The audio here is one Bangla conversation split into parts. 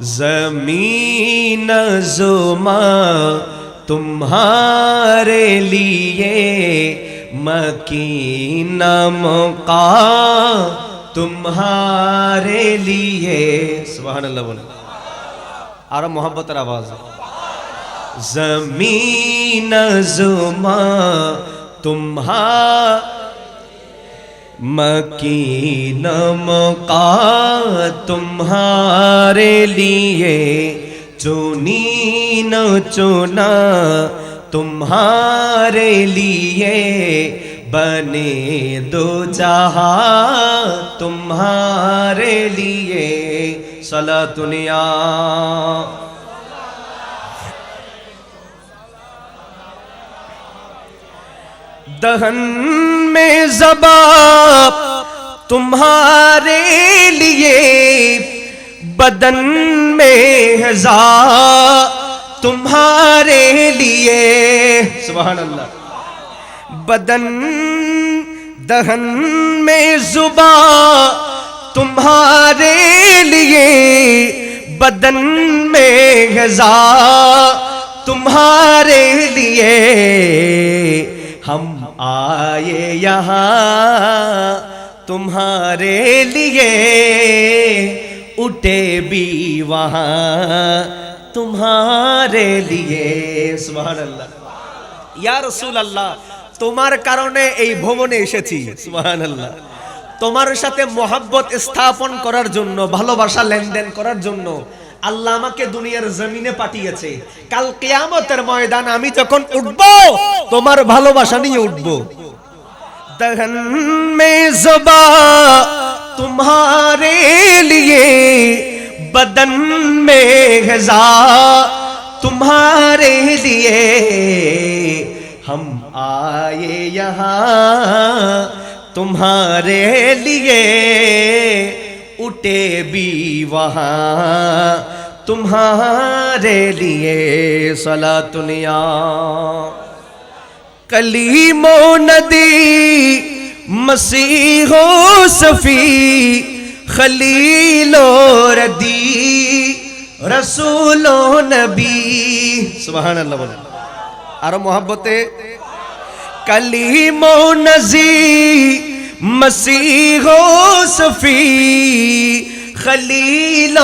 زمین زما تمہارے لیے مکین مقام تمہارے لیے۔ سبحان اللہ بولے۔ آرہ محبت اور آواز۔ زمین زما تمہارے لیے مکین موقع تمہارے لیے، چنی نہ چنا تمہارے لیے۔ بنے دو جہاں تمہارے لیے۔ صلاة دنیا دہن میں زبا تمہارے لیے بدن میں ہزا تمہارے لیے سبحان اللہ۔ بدن دہن میں زباں تمہارے لیے بدن میں غذا تمہارے لیے ہم आए यहाँ तुम्हारे लिए उठे भी वहाँ तुम्हारे लिए सुबहान अल्लाह ইয়া রসুল আল্লাহ তোমার কারণে এই ভবনে এসেছি সুবহান আল্লাহ তোমার সাথে মোহাব্বত স্থাপন করার জন্য ভালোবাসা লেনদেন করার জন্য আল্লাহ আমাকে দুনিয়ার জমিনে পাঠিয়েছে। কাল কেয়ামতের ময়দান আমি যখন উঠব, তোমার ভালোবাসা নিয়ে উঠব। দহন মে জবা লিয়ে, বদন মে হজা তুমারে লিয়ে। হম আয়ে ইহা তোমারে লিয়ে। اٹھے بھی وہاں تمہارے لیے سلا دنیا کلی و ندی، مسیح و صفی، خلیل و ردی، رسول و نبی۔ سبحان اللہ بولا ارو محبت کلیم و نزیر مسیح و صفی، خلیل و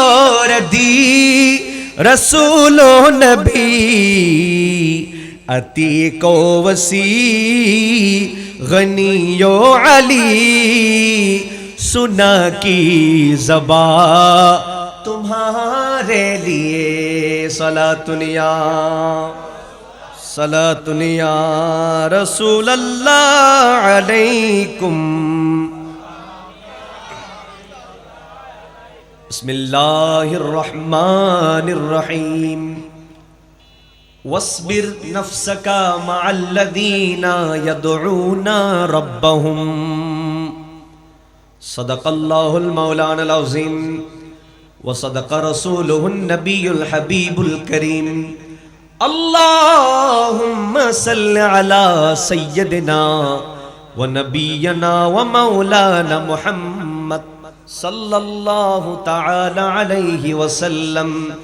ردی رسول و نبی، عتیق و وسیع، غنی و علی، سنا کی زباں تمہارے لیے سلا دنیا صلاة يا رسول الله عليكم. بسم الله الرحمن الرحيم. واصبر نفسك مع الذين يدعون ربهم. صدق الله المولانا العظيم. وصدق رسوله النبي الحبيب الكريم. اللهم صل على سيدنا ونبينا ومولانا محمد صلى الله تعالى عليه وسلم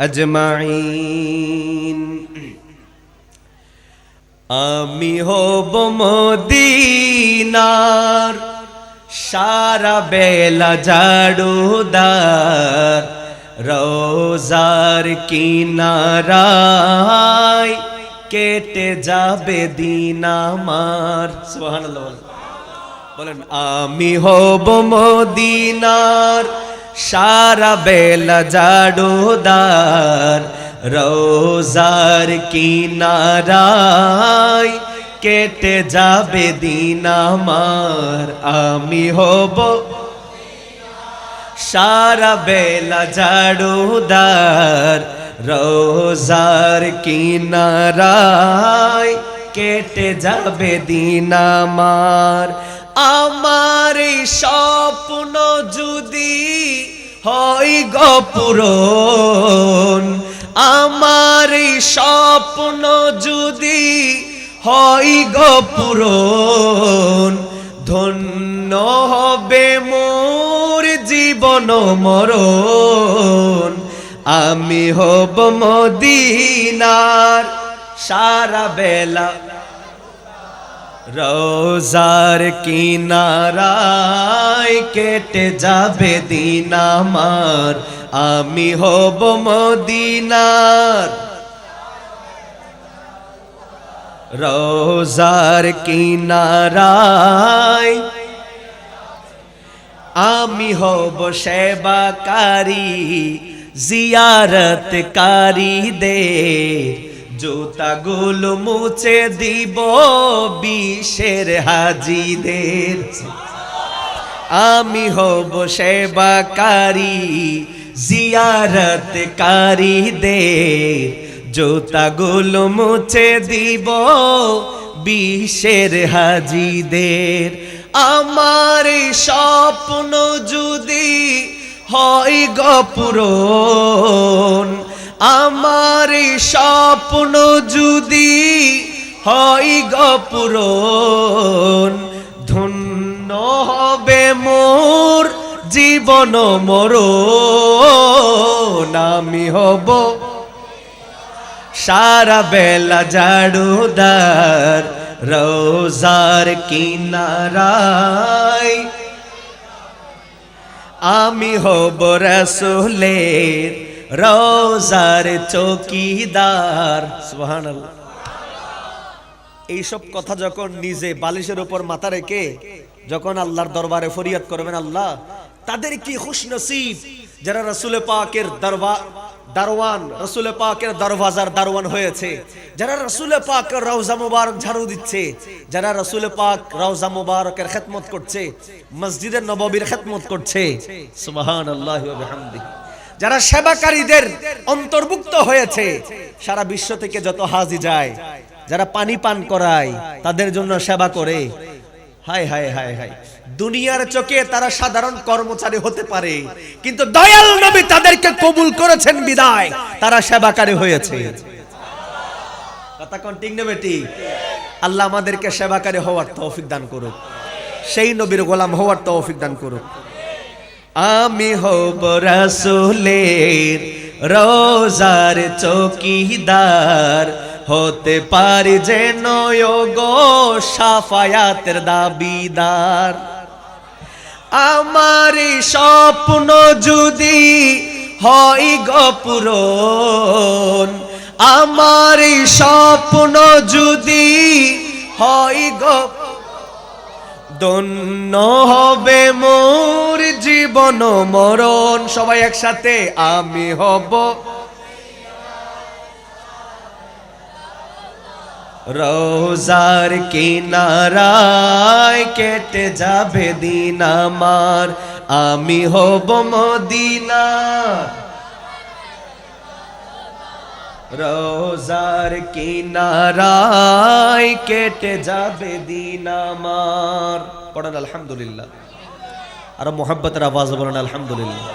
أجمعين আমি হব মদিনার সারা বেলা জাড়ুদার রোজার কিনারায় কেটে যাবে দিন আমার। সুবহানাল্লাহ। বলেন। আমি হব মদিনার সারা বেলা জাড়ুদার রোজার কিনারায় কেটে যাবে দিন আমার। আমি হব সারা বেলা জাড়ুদার রোজার কিনারায় কেটে যাবে দিন আমার। আমার স্বপ্ন যদি হয় গপুরন আমার স্বপ্ন যদি হয় গপুরন ধন্য হবে মোর জীবন মরণ, আমি হব মদিনার সারা বেলা। রোজার কিনারায় কেটে যাবে দিন আমার, আমি হব মদিনার। রোজার কিনারায় আমি হব সেবাকারী দে জুতাগুলো মুছে দিব বিশের হাজিদের। আমি হব সেবাকারী দে জুতাগুলো মুছে দিব বিশের হাজিদের। আমার স্বপ্ন যদি হয় গপুরন আমার স্বপ্ন যদি হয় গপুরন ধন্য হবে মোর জীবন মর নামি হব সারা বেলা জাড়ুদার রোজার কিনারায় আমি হব রসুলের রোজার চৌকিদার। সুবহানাল্লাহ। এইসব কথা যখন নিজে বালিশের উপর মাথা রেখে যখন আল্লাহর দরবারে ফরিয়াদ করবেন আল্লাহ, তাদের কি খুশ নসিব যারা রসুল পাকের দরবার দারওয়ান রসুল পাকের দরওয়াজার দারওয়ান হয়েছে। যারা রসুল পাক রওজা মুবারক ঝাড়ু দিচ্ছে, যারা রসুল পাক রওজা মুবারকের খেদমত করছে মসজিদের নববীর খেদমত করছে ওয়া বিহামদিহি যারা সেবাকারীদের অন্তর্ভুক্ত হয়েছে, সারা বিশ্ব থেকে যত হাজি যায়, যারা পানি পান করায়, তাদের জন্য সেবা করে হায় হায় হায় হায়। দুনিয়ার চোখে তারা সাধারণ কর্মচারী হতে পারে, কিন্তু দয়াল নবী তাদেরকে কবুল করেছেন বিদায়। তারা সেবাকারী হয়েছে। কথা কোন ঠিক আল্লাহ আমাদেরকে সেবাকারী হওয়ার তৌফিক দান করুক। সেই নবীর গোলাম হওয়ার তৌফিক দান করুক। আমি হব রসুলের রোজার চৌকিদার। হতে পারি যেন গো সাফায়াতের দাবিদার। আমার এই স্বপ্ন যদি হয় গপুরন আমার এই স্বপ্ন যদি হয় গপ দন্য হবে মোর জীবন মরণ। সবাই একসাথে আমি হব রোজার কিনারায় কেটে যাবে দিন আমার। আমি হব মদিনার রোজার কিনারায় কেটে যাবে দিন আমার। পড়েন আলহামদুলিল্লাহ। আর মোহাব্বতের আওয়াজ বলেন আলহামদুলিল্লাহ।